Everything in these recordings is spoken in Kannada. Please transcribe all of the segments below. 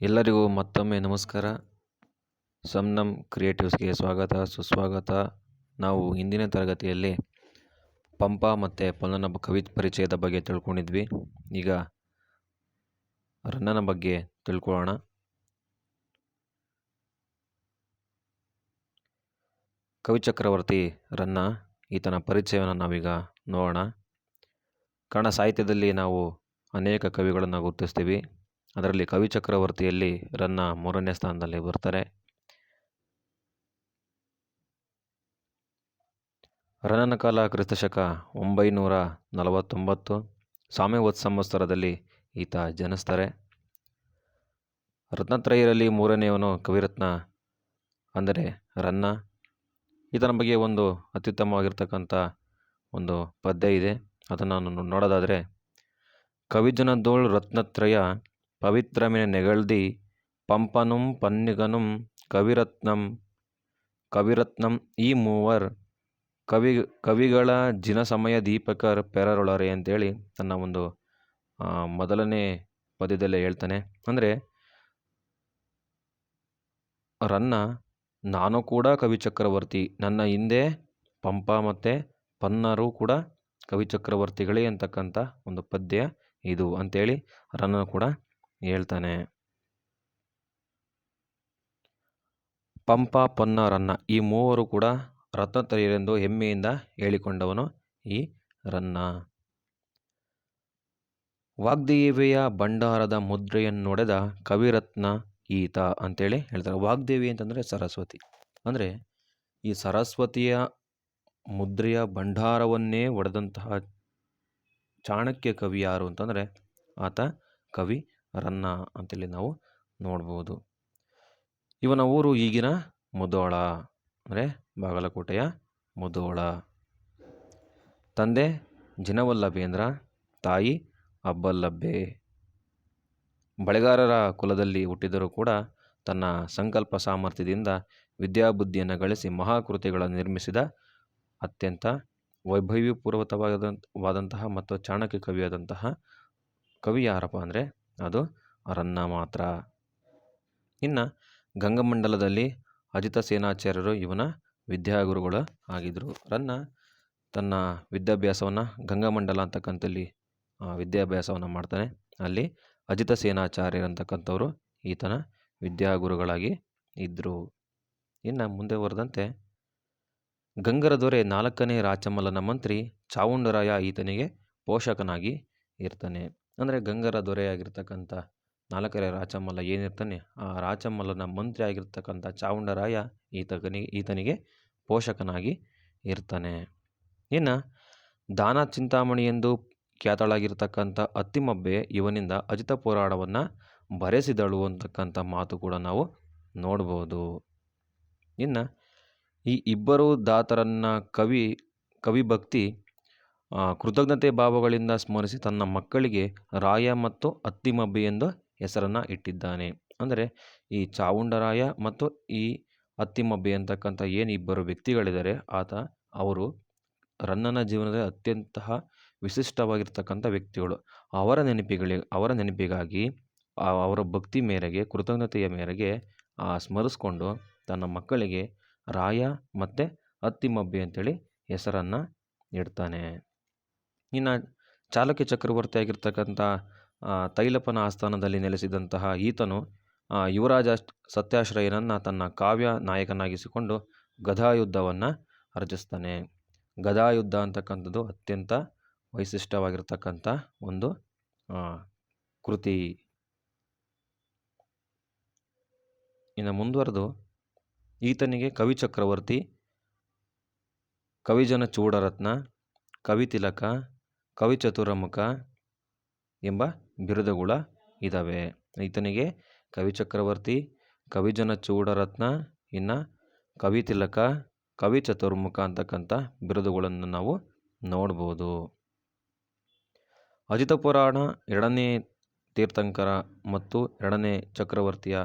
ಎಲ್ಲರಿಗೂ ಮತ್ತೊಮ್ಮೆ ನಮಸ್ಕಾರ. ಸಮ್ನಮ್ ಕ್ರಿಯೇಟಿವ್ಸ್ಗೆ ಸ್ವಾಗತ, ಸುಸ್ವಾಗತ. ನಾವು ಹಿಂದಿನ ತರಗತಿಯಲ್ಲಿ ಪಂಪ ಮತ್ತು ಪೊನ್ನನ ಕವಿ ಪರಿಚಯದ ಬಗ್ಗೆ ತಿಳ್ಕೊಂಡಿದ್ವಿ. ಈಗ ರನ್ನನ ಬಗ್ಗೆ ತಿಳ್ಕೊಳ್ಳೋಣ. ಕವಿ ಚಕ್ರವರ್ತಿ ರನ್ನ, ಈತನ ಪರಿಚಯವನ್ನು ನಾವೀಗ ನೋಡೋಣ. ಕನ್ನಡ ಸಾಹಿತ್ಯದಲ್ಲಿ ನಾವು ಅನೇಕ ಕವಿಗಳನ್ನು ಗುರುತಿಸ್ತೀವಿ. ಅದರಲ್ಲಿ ಕವಿ ಚಕ್ರವರ್ತಿಯಲ್ಲಿ ರನ್ನ ಮೂರನೇ ಸ್ಥಾನದಲ್ಲಿ ಬರ್ತಾರೆ. ರನ್ನನ ಕಾಲ ಕ್ರಿಸ್ತಶಕ ಒಂಬೈನೂರ ನಲವತ್ತೊಂಬತ್ತು. ಸಾಮ್ಯವತ್ ಸಂವತ್ಸರದಲ್ಲಿ ಈತ ಜನಿಸ್ತಾರೆ. ರತ್ನತ್ರಯರಲ್ಲಿ ಮೂರನೆಯವನು ಕವಿರತ್ನ, ಅಂದರೆ ರನ್ನ. ಈತನ ಬಗ್ಗೆ ಒಂದು ಅತ್ಯುತ್ತಮವಾಗಿರ್ತಕ್ಕಂಥ ಒಂದು ಪದ್ಯ ಇದೆ. ಅದನ್ನು ನಾನು ನೋಡೋದಾದರೆ ಕವಿಜನದೋಳ್ ರತ್ನತ್ರಯ ಪವಿತ್ರಮೆನ ನೆಗಳ್ದಿ ಪಂಪನುಂ ಪನ್ನಿಗನುಂ ಕವಿರತ್ನಂ ಕವಿರತ್ನಂ ಈ ಮೂವರ್ ಕವಿ, ಕವಿಗಳ ಜಿನಸಮಯ ದೀಪಕರ್ ಪೆರರೊಳರೆ ಅಂತೇಳಿ ತನ್ನ ಒಂದು ಮೊದಲನೇ ಪದ್ಯದಲ್ಲೇ ಹೇಳ್ತಾನೆ. ಅಂದರೆ ರನ್ನ ನಾನು ಕೂಡ ಕವಿ ಚಕ್ರವರ್ತಿ, ನನ್ನ ಹಿಂದೆ ಪಂಪ ಮತ್ತು ಪನ್ನರು ಕೂಡ ಕವಿ ಚಕ್ರವರ್ತಿಗಳೇ ಅಂತಕ್ಕಂಥ ಒಂದು ಪದ್ಯ ಇದು ಅಂತೇಳಿ ರನ್ನ ಕೂಡ ಹೇಳ್ತಾನೆ. ಪಂಪ ಪೊನ್ನ ಈ ಮೂವರು ಕೂಡ ರತ್ನತ್ರಯರೆಂದು ಹೆಮ್ಮೆಯಿಂದ ಹೇಳಿಕೊಂಡವನು ಈ ರನ್ನ. ವಾಗ್ದೇವಿಯ ಭಂಡಾರದ ಮುದ್ರೆಯನ್ನೊಡೆದ ಕವಿರತ್ನ ಈತ ಅಂತೇಳಿ ಹೇಳ್ತಾರೆ. ವಾಗ್ದೇವಿ ಅಂತಂದರೆ ಸರಸ್ವತಿ. ಅಂದರೆ ಈ ಸರಸ್ವತಿಯ ಮುದ್ರೆಯ ಭಂಡಾರವನ್ನೇ ಒಡೆದಂತಹ ಚಾಣಕ್ಯ ಕವಿ ಯಾರು ಅಂತಂದರೆ ಆತ ಕವಿ ರನ್ನ ಅಂತೇಳಿ ನಾವು ನೋಡ್ಬೋದು. ಇವನ ಊರು ಈಗಿನ ಮುದೋಳ ಅಂದರೆ ಬಾಗಲಕೋಟೆಯ ಮುದೋಳ. ತಂದೆ ಜಿನವಲ್ಲಭೇಂದ್ರ, ತಾಯಿ ಅಬ್ಬಲ್ಲಬ್ಬೆ ಬಳೆಗಾರರ ಕುಲದಲ್ಲಿ ಹುಟ್ಟಿದರೂ ಕೂಡ ತನ್ನ ಸಂಕಲ್ಪ ಸಾಮರ್ಥ್ಯದಿಂದ ವಿದ್ಯಾಬುದ್ಧಿಯನ್ನು ಗಳಿಸಿ ಮಹಾಕೃತಿಗಳನ್ನು ನಿರ್ಮಿಸಿದ ಅತ್ಯಂತ ವೈಭವೀಪೂರ್ವಕವಾದಂತಹ ಮತ್ತು ಚಾಣಕ್ಯ ಕವಿಯಾದಂತಹ ಕವಿ ಯಾರಪ್ಪ ಅಂದರೆ ಅದು ರನ್ನ ಮಾತ್ರ. ಇನ್ನು ಗಂಗಮಂಡಲದಲ್ಲಿ ಅಜಿತ ಸೇನಾಚಾರ್ಯರು ಇವನ ವಿದ್ಯಾಗುರುಗಳು ಆಗಿದ್ದರು ರನ್ನ ತನ್ನ ವಿದ್ಯಾಭ್ಯಾಸವನ್ನು ಗಂಗಮಂಡಲ ಅಂತಕ್ಕಂಥಲ್ಲಿ ವಿದ್ಯಾಭ್ಯಾಸವನ್ನು ಮಾಡ್ತಾನೆ. ಅಲ್ಲಿ ಅಜಿತ ಸೇನಾಚಾರ್ಯರಂತಕ್ಕಂಥವರು ಈತನ ವಿದ್ಯಾಗುರುಗಳಾಗಿ ಇದ್ದರು ಇನ್ನು ಮುಂದೆ ಬರೆದಂತೆ, ಗಂಗರ ದೊರೆ ನಾಲ್ಕನೇ ರಾಚಮಲ್ಲನ ಮಂತ್ರಿ ಚಾವುಂಡರಾಯ ಈತನಿಗೆ ಪೋಷಕನಾಗಿ ಇರ್ತಾನೆ. ಅಂದರೆ ಗಂಗರ ದೊರೆಯಾಗಿರ್ತಕ್ಕಂಥ ನಾಲ್ಕನೇ ರಾಚಮಲ್ಲ ಏನಿರ್ತಾನೆ, ಆ ರಾಚಮಲ್ಲನ ಮಂತ್ರಿ ಆಗಿರ್ತಕ್ಕಂಥ ಚಾವುಂಡರಾಯ ಈತನಿಗೆ ಈತನಿಗೆ ಪೋಷಕನಾಗಿ ಇರ್ತಾನೆ. ಇನ್ನು ದಾನ ಚಿಂತಾಮಣಿ ಎಂದು ಖ್ಯಾತಳಾಗಿರ್ತಕ್ಕಂಥ ಅತ್ತಿಮಬ್ಬೆ ಇವನಿಂದ ಅಜಿತ ಪುರಾಣವನ್ನು ಬರೆಸಿದಳು ಅಂತಕ್ಕಂಥ ಮಾತು ಕೂಡ ನಾವು ನೋಡ್ಬೋದು. ಇನ್ನು ಈ ಇಬ್ಬರು ದಾತರನ್ನ ಕವಿ, ಕವಿಭಕ್ತಿ ಕೃತಜ್ಞತೆ ಭಾವಗಳಿಂದ ಸ್ಮರಿಸಿ ತನ್ನ ಮಕ್ಕಳಿಗೆ ರಾಯ ಮತ್ತು ಅತ್ತಿಮಬ್ಬಿ ಎಂದು ಹೆಸರನ್ನು ಇಟ್ಟಿದ್ದಾನೆ. ಅಂದರೆ ಈ ಚಾವುಂಡರಾಯ ಮತ್ತು ಈ ಅತ್ತಿಮಬ್ಬಿ ಅಂತಕ್ಕಂಥ ಏನು ಇಬ್ಬರು ವ್ಯಕ್ತಿಗಳಿದ್ದಾರೆ ಆತ, ಅವರು ರನ್ನನ ಜೀವನದ ಅತ್ಯಂತ ವಿಶಿಷ್ಟವಾಗಿರ್ತಕ್ಕಂಥ ವ್ಯಕ್ತಿಗಳು. ಅವರ ನೆನಪಿಗಳಿಗೆ ಅವರ ನೆನಪಿಗಾಗಿ ಅವರ ಭಕ್ತಿ ಮೇರೆಗೆ, ಕೃತಜ್ಞತೆಯ ಮೇರೆಗೆ ಸ್ಮರಿಸ್ಕೊಂಡು ತನ್ನ ಮಕ್ಕಳಿಗೆ ರಾಯ ಮತ್ತು ಅತ್ತಿಮಬ್ಬಿ ಅಂತೇಳಿ ಹೆಸರನ್ನು ಇಡ್ತಾನೆ. ಇನ್ನು ಚಾಲುಕ್ಯ ಚಕ್ರವರ್ತಿಯಾಗಿರ್ತಕ್ಕಂಥ ಆ, ತೈಲಪನ ಆಸ್ಥಾನದಲ್ಲಿ ನೆಲೆಸಿದಂತಹ ಈತನು ಯುವರಾಜ ಸತ್ಯಾಶ್ರಯನನ್ನು ತನ್ನ ಕಾವ್ಯ ನಾಯಕನಾಗಿಸಿಕೊಂಡು ಗದಾಯುದ್ಧವನ್ನು ರಚಿಸ್ತಾನೆ. ಗದಾಯುದ್ಧ ಅಂತಕ್ಕಂಥದ್ದು ಅತ್ಯಂತ ವೈಶಿಷ್ಟ್ಯವಾಗಿರ್ತಕ್ಕಂಥ ಒಂದು ಕೃತಿ. ಇನ್ನು ಮುಂದುವರೆದು ಈತನಿಗೆ ಕವಿ ಚಕ್ರವರ್ತಿ ಕವಿಜನ ಚೂಡರತ್ನ ಕವಿತಿಲಕ ಕವಿ ಚತುರಮುಖ ಎಂಬ ಬಿರುದುಗಳ ಇದ್ದಾವೆ ಈತನಿಗೆ ಕವಿ ಚಕ್ರವರ್ತಿ ಕವಿಜನ ಚೂಡರತ್ನ ಇನ್ನು ಕವಿ ಚತುರ್ಮುಖ ಅಂತಕ್ಕಂಥ ಬಿರುದುಗಳನ್ನು ನಾವು ನೋಡ್ಬೋದು. ಅಜಿತ ಪುರಾಣ ಎರಡನೇ ತೀರ್ಥಂಕರ ಮತ್ತು ಎರಡನೇ ಚಕ್ರವರ್ತಿಯ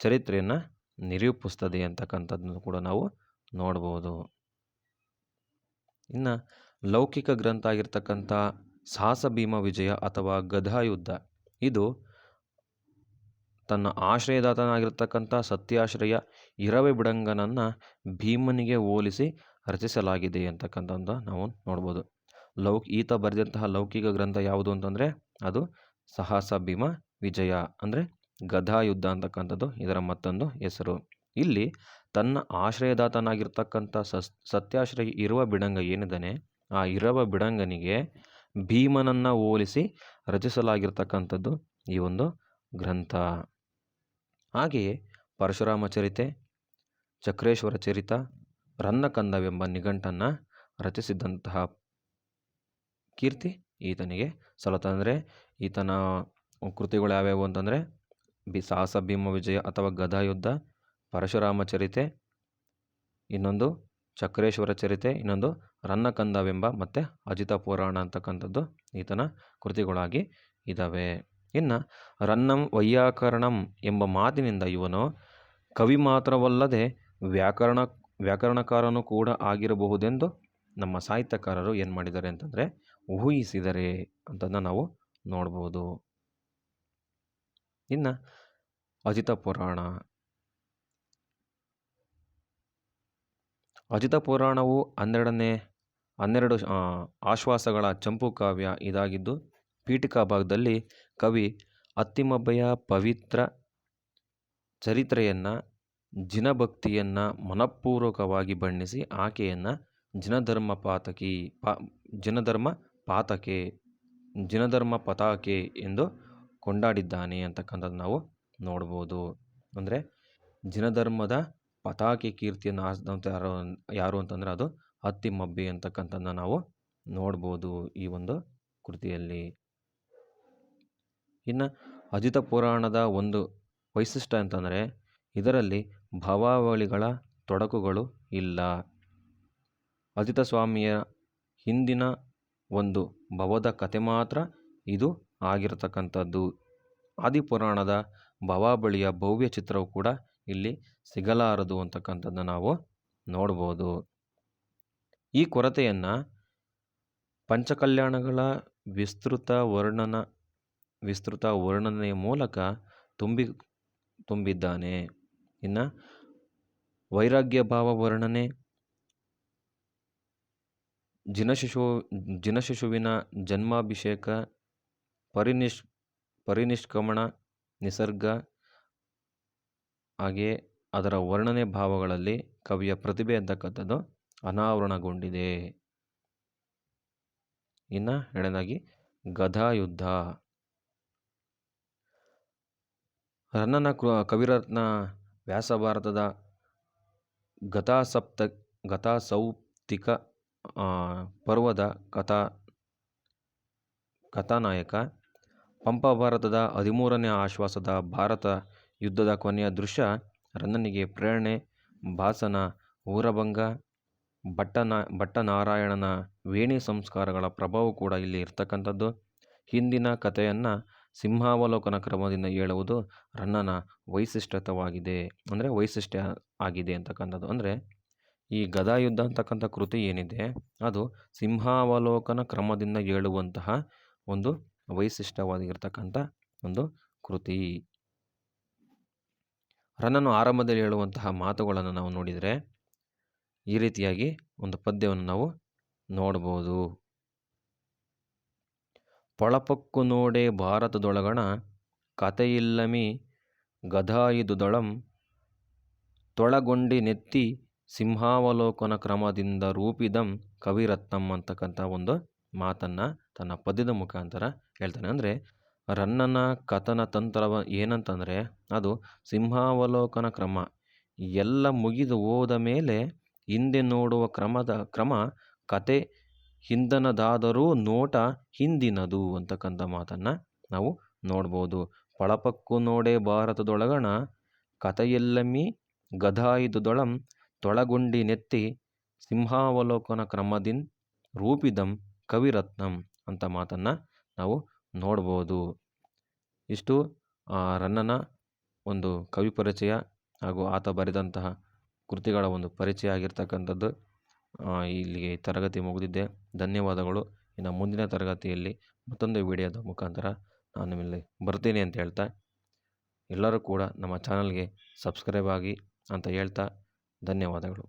ಚರಿತ್ರೆಯನ್ನು ನಿರೂಪಿಸ್ತದೆ ಅಂತಕ್ಕಂಥದ್ದನ್ನು ಕೂಡ ನಾವು ನೋಡ್ಬೋದು. ಇನ್ನು ಲೌಕಿಕ ಗ್ರಂಥ ಆಗಿರ್ತಕ್ಕಂಥ ಸಾಹಸ ಭೀಮ ವಿಜಯ ಅಥವಾ ಗದಾಯುದ್ಧ ಇದು ತನ್ನ ಆಶ್ರಯದಾತನಾಗಿರ್ತಕ್ಕಂಥ ಸತ್ಯಾಶ್ರಯ ಇರವೆ ಬಿಡಂಗನನ್ನು ಭೀಮನಿಗೆ ಹೋಲಿಸಿ ರಚಿಸಲಾಗಿದೆ ಅಂತಕ್ಕಂಥದ್ದು ನಾವು ನೋಡ್ಬೋದು. ಲೌಕ್, ಈತ ಬರೆದಂತಹ ಲೌಕಿಕ ಗ್ರಂಥ ಯಾವುದು ಅಂತಂದರೆ ಅದು ಸಾಹಸ ಭೀಮ ವಿಜಯ ಅಂದರೆ ಗದಾಯುದ್ಧ ಅಂತಕ್ಕಂಥದ್ದು ಇದರ ಮತ್ತೊಂದು ಹೆಸರು. ಇಲ್ಲಿ ತನ್ನ ಆಶ್ರಯದಾತನಾಗಿರ್ತಕ್ಕಂಥ ಸತ್ಯಾಶ್ರಯ ಇರುವ ಬಿಡಂಗ ಏನಿದ್ದಾನೆ ಆ ಇರವ ಬಿಡಂಗನಿಗೆ ಭೀಮನನ್ನು ಹೋಲಿಸಿ ರಚಿಸಲಾಗಿರ್ತಕ್ಕಂಥದ್ದು ಈ ಒಂದು ಗ್ರಂಥ. ಹಾಗೆಯೇ ಪರಶುರಾಮ ಚರಿತೆ, ಚಕ್ರೇಶ್ವರ ಚರಿತ ರನ್ನಕಂದವೆಂಬ ನಿಘಂಟನ್ನು ರಚಿಸಿದಂತಹ ಕೀರ್ತಿ ಈತನಿಗೆ ಸಲತಂದರೆ ಈತನ ಕೃತಿಗಳು ಯಾವ್ಯಾವು ಅಂತಂದರೆ ಬಿ ಸಾಹಸ, ಭೀಮ, ವಿಜಯ ಅಥವಾ ಗದಾಯುದ್ಧ ಪರಶುರಾಮ ಚರಿತೆ, ಇನ್ನೊಂದು ಚಕ್ರೇಶ್ವರ ಚರಿತೆ, ಇನ್ನೊಂದು ರನ್ನಕಂದವೆಂಬ ಮತ್ತು ಅಜಿತ ಪುರಾಣ ಅಂತಕ್ಕಂಥದ್ದು ಈತನ ಕೃತಿಗಳಾಗಿ ಇದ್ದಾವೆ ಇನ್ನು ರನ್ನಂ ವೈಯಾಕರಣಂ ಎಂಬ ಮಾತಿನಿಂದ ಇವನು ಕವಿ ಮಾತ್ರವಲ್ಲದೆ ವ್ಯಾಕರಣ, ವ್ಯಾಕರಣಕಾರನು ಕೂಡ ಆಗಿರಬಹುದೆಂದು ನಮ್ಮ ಸಾಹಿತ್ಯಕಾರರು ಏನು ಮಾಡಿದ್ದಾರೆ ಅಂತಂದರೆ ಊಹಿಸಿದರೆ ಅಂತದನ್ನ ನಾವು ನೋಡ್ಬೋದು. ಇನ್ನು ಅಜಿತ ಪುರಾಣ. ಅಜಿತ ಪುರಾಣವು ಹನ್ನೆರಡನೇ ಹನ್ನೆರಡು ಆಶ್ವಾಸಗಳ ಚಂಪು ಕಾವ್ಯ ಇದಾಗಿದ್ದು, ಪೀಠಿಕಾ ಭಾಗದಲ್ಲಿ ಕವಿ ಅತ್ತಿಮಬ್ಬೆಯ ಪವಿತ್ರ ಚರಿತ್ರೆಯನ್ನು, ಜಿನಭಕ್ತಿಯನ್ನು ಮನಪೂರ್ವಕವಾಗಿ ಬಣ್ಣಿಸಿ ಆಕೆಯನ್ನು ಜಿನಧರ್ಮ ಪಾತಕಿ, ಪಾ, ಜಿನಧರ್ಮ ಪಾತಕೆ, ಜಿನಧರ್ಮ ಪತಾಕೆ ಎಂದು ಕೊಂಡಾಡಿದ್ದಾನೆ ಅಂತಕ್ಕಂಥದ್ದು ನಾವು ನೋಡ್ಬೋದು. ಅಂದರೆ ಜಿನಧರ್ಮದ ಪತಾಕೆ ಕೀರ್ತಿಯನ್ನು ಆರಿಸಿದಂಥ ಯಾರು ಯಾರು ಅಂತಂದರೆ ಅದು ಅತ್ತಿಮಬ್ಬೆ ಅಂತಕ್ಕಂಥದ್ದನ್ನ ನಾವು ನೋಡ್ಬೋದು ಈ ಒಂದು ಕೃತಿಯಲ್ಲಿ. ಇನ್ನು ಅಜಿತ ಪುರಾಣದ ಒಂದು ವೈಶಿಷ್ಟ್ಯ ಅಂತಂದರೆ ಇದರಲ್ಲಿ ಭವಾವಳಿಗಳ ತೊಡಕುಗಳು ಇಲ್ಲ. ಅಜಿತ ಸ್ವಾಮಿಯ ಹಿಂದಿನ ಒಂದು ಭವದ ಕತೆ ಮಾತ್ರ ಇದು ಆಗಿರತಕ್ಕಂಥದ್ದು. ಆದಿಪುರಾಣದ ಭವಾಬಳಿಯ ಭವ್ಯ ಚಿತ್ರವು ಕೂಡ ಇಲ್ಲಿ ಸಿಗಲಾರದು ಅಂತಕ್ಕಂಥದ್ದನ್ನ ನಾವು ನೋಡ್ಬೋದು. ಈ ಕೊರತೆಯನ್ನು ಪಂಚಕಲ್ಯಾಣಗಳ ವಿಸ್ತೃತ ವರ್ಣನ, ವಿಸ್ತೃತ ವರ್ಣನೆಯ ಮೂಲಕ ತುಂಬಿ, ತುಂಬಿದ್ದಾನೆ. ಇನ್ನು ವೈರಾಗ್ಯ ಭಾವ ವರ್ಣನೆ, ಜಿನಶಿಶು, ಜಿನಶಿಶುವಿನ ಜನ್ಮಾಭಿಷೇಕ ಪರಿನಿಷ್ ಪರಿನಿಷ್ಕಮಣ ನಿಸರ್ಗ ಹಾಗೆಯೇ ಅದರ ವರ್ಣನೆ ಭಾವಗಳಲ್ಲಿ ಕವಿಯ ಪ್ರತಿಭೆ ಅಂತಕ್ಕಂಥದ್ದು ಅನಾವರಣಗೊಂಡಿದೆ. ಇನ್ನು ಎರಡನೇದಾಗಿ, ಗದಾಯುದ್ಧ. ರನ್ನನ ಕವಿರತ್ನ ವ್ಯಾಸಭಾರತದ ಗತಾಸಪ್ತ ಗತಾಸೌಪ್ತಿಕ ಪರ್ವದ ಕಥಾ, ಕಥಾನಾಯಕ. ಪಂಪ ಭಾರತದ ಹದಿಮೂರನೇ ಆಶ್ವಾಸದ ಭಾರತ ಯುದ್ಧದ ಕೊನೆಯ ದೃಶ್ಯ, ರನ್ನನಿಗೆ ಪ್ರೇರಣೆ, ಭಾಸನ, ಊರಭಂಗ. ಭಟ್ಟನ, ಭಟ್ಟನಾರಾಯಣನ ವೇಣಿ ಸಂಸ್ಕಾರಗಳ ಪ್ರಭಾವ ಕೂಡ ಇಲ್ಲಿ ಇರ್ತಕ್ಕಂಥದ್ದು. ಹಿಂದಿನ ಕಥೆಯನ್ನು ಸಿಂಹಾವಲೋಕನ ಕ್ರಮದಿಂದ ಹೇಳುವುದು ರನ್ನನ ವೈಶಿಷ್ಟ್ಯತವಾಗಿದೆ. ಅಂದರೆ ವೈಶಿಷ್ಟ್ಯ ಆಗಿದೆ ಅಂತಕ್ಕಂಥದ್ದು. ಅಂದರೆ ಈ ಗದಾಯುದ್ಧ ಅಂತಕ್ಕಂಥ ಕೃತಿ ಏನಿದೆ, ಅದು ಸಿಂಹಾವಲೋಕನ ಕ್ರಮದಿಂದ ಹೇಳುವಂತಹ ಒಂದು ವೈಶಿಷ್ಟ್ಯವಾಗಿರ್ತಕ್ಕಂಥ ಒಂದು ಕೃತಿ. ರನ್ನನು ಆರಂಭದಲ್ಲಿ ಹೇಳುವಂತಹ ಮಾತುಗಳನ್ನು ನಾವು ನೋಡಿದರೆ ಈ ರೀತಿಯಾಗಿ ಒಂದು ಪದ್ಯವನ್ನು ನಾವು ನೋಡ್ಬೋದು. ಪೊಳಪಕ್ಕು ನೋಡೆ ಭಾರತದೊಳಗಣ ಕಥೆಯಿಲ್ಲಮಿ ಗದಾಯಿದುದಳಂ ತೊಳಗೊಂಡಿ ನೆತ್ತಿ ಸಿಂಹಾವಲೋಕನ ಕ್ರಮದಿಂದ ರೂಪಿದಂ ಕವಿರತ್ನಂ ಅಂತಕ್ಕಂಥ ಒಂದು ಮಾತನ್ನು ತನ್ನ ಪದ್ಯದ ಮುಖಾಂತರ ಹೇಳ್ತಾನೆ. ಅಂದರೆ ರನ್ನನ ಕಥನ ತಂತ್ರ ಏನಂತಂದರೆ ಅದು ಸಿಂಹಾವಲೋಕನ ಕ್ರಮ ಎಲ್ಲ ಮುಗಿದು ಹೋದ ಮೇಲೆ ಹಿಂದೆ ನೋಡುವ ಕ್ರಮದ ಕ್ರಮ ಕತೆ ಹಿಂದನದಾದರೂ ನೋಟ ಹಿಂದಿನದು ಅಂತಕ್ಕಂಥ ಮಾತನ್ನು ನಾವು ನೋಡ್ಬೋದು. ಪಳಪಕ್ಕು ನೋಡೆ ಭಾರತದೊಳಗಣ ಕಥೆಯೆಲ್ಲಮ್ಮಿ ಗದಾಯಿದುದೊಳಂ ತೊಳಗುಂಡಿ ನೆತ್ತಿ ಸಿಂಹಾವಲೋಕನ ಕ್ರಮದಿನ್ ರೂಪಿದಂ ಕವಿರತ್ನಂ ಅಂತ ಮಾತನ್ನು ನಾವು ನೋಡ್ಬೋದು. ಇಷ್ಟು ರನ್ನನ ಒಂದು ಕವಿ ಪರಿಚಯ ಹಾಗೂ ಆತ ಬರೆದಂತಹ ಕೃತಿಗಳ ಒಂದು ಪರಿಚಯ ಆಗಿರ್ತಕ್ಕಂಥದ್ದು ಇಲ್ಲಿಗೆ ತರಗತಿ ಮುಗಿದಿದೆ ಧನ್ಯವಾದಗಳು. ಇನ್ನು ಮುಂದಿನ ತರಗತಿಯಲ್ಲಿ ಮತ್ತೊಂದು ವಿಡಿಯೋದ ಮುಖಾಂತರ ನಾನು ನಿಮ್ಮಲ್ಲಿ ಬರ್ತೀನಿ ಅಂತ ಹೇಳ್ತಾ, ಎಲ್ಲರೂ ಕೂಡ ನಮ್ಮ ಚಾನಲ್ಗೆ ಸಬ್ಸ್ಕ್ರೈಬ್ ಆಗಿ ಅಂತ ಹೇಳ್ತಾ, ಧನ್ಯವಾದಗಳು.